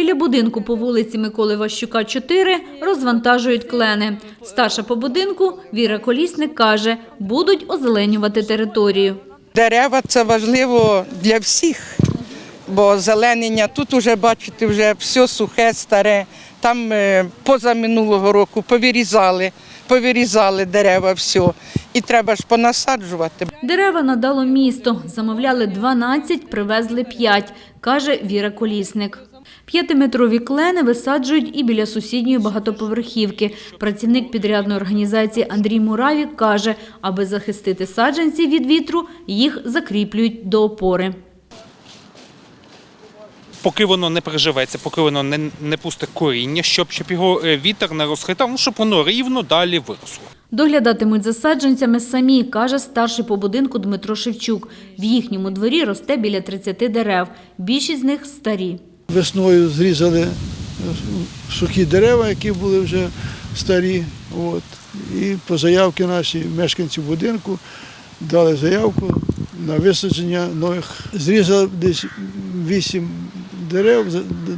Біля будинку по вулиці Миколи Ващука, 4 розвантажують клени. Старша по будинку Віра Колісник каже, будуть озеленювати територію. Дерева це важливо для всіх, бо зеленення тут уже бачите, вже все сухе, старе. Там е, поза минулого року повирізали, повирізали дерева, все. І треба ж понасаджувати. Дерева надало місто. Замовляли 12, привезли 5, каже Віра Колісник. П'ятиметрові клени висаджують і біля сусідньої багатоповерхівки. Працівник підрядної організації Андрій Муравік каже, аби захистити саджанці від вітру, їх закріплюють до опори. поки воно не приживеться, поки воно не, не пусте коріння, щоб, щоб його е, вітер не розхитав, ну, щоб воно рівно далі виросло. Доглядатимуть за саджанцями самі, каже старший по будинку Дмитро Шевчук. В їхньому дворі росте біля 30 дерев. Більшість з них старі. Весною зрізали е, сухі дерева, які були вже старі. От. І по заявці наші мешканці будинку дали заявку на висадження нових. Зрізали десь вісім дерев,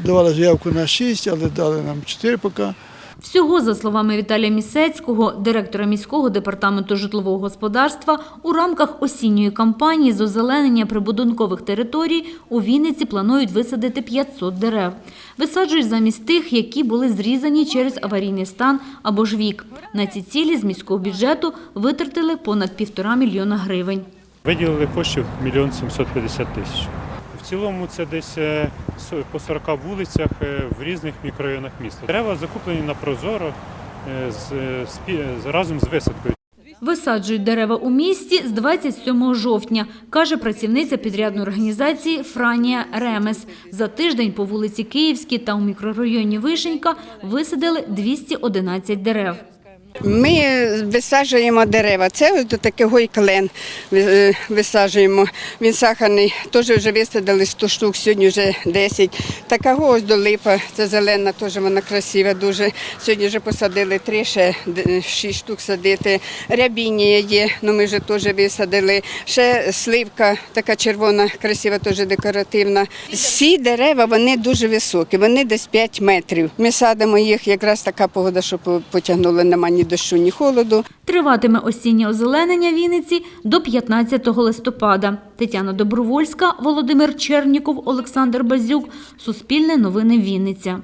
давали заявку на шість, але дали нам чотири поки. Всього, за словами Віталія Місецького, директора міського департаменту житлового господарства, у рамках осінньої кампанії з озеленення прибудинкових територій у Вінниці планують висадити 500 дерев. Висаджують замість тих, які були зрізані через аварійний стан або ж вік. На ці цілі з міського бюджету витратили понад півтора мільйона гривень. Виділили коштів 1 мільйон 750 тисяч. Цілому це десь е, по 40 вулицях е, в різних мікрорайонах міста. Дерева закуплені на прозоро е, разом з висадкою. Висаджують дерева у місті з 27 жовтня, каже працівниця підрядної організації Франія Ремес. За тиждень по вулиці Київській та у мікрорайоні Вишенька висадили 211 дерев. Ми висаджуємо дерева. Це ось до такого клен е, висаджуємо. Він сахарний, теж вже висадили 100 штук, сьогодні вже 10. Такого ось до липа, це зелена, теж вона красива дуже. Сьогодні вже посадили три, ще 6 штук садити. Рябінія є, ну ми вже теж висадили. Ще сливка, така червона, красива, теж декоративна. Всі дерева вони дуже високі, вони десь 5 метрів. Ми садимо їх, якраз така погода, що по- потягнуло, нема ні дощу, ні холоду. Триватиме осіннє озеленення Вінниці до 15 листопада. Тетяна Добровольська, Володимир Черніков, Олександр Базюк. Суспільне новини Вінниця.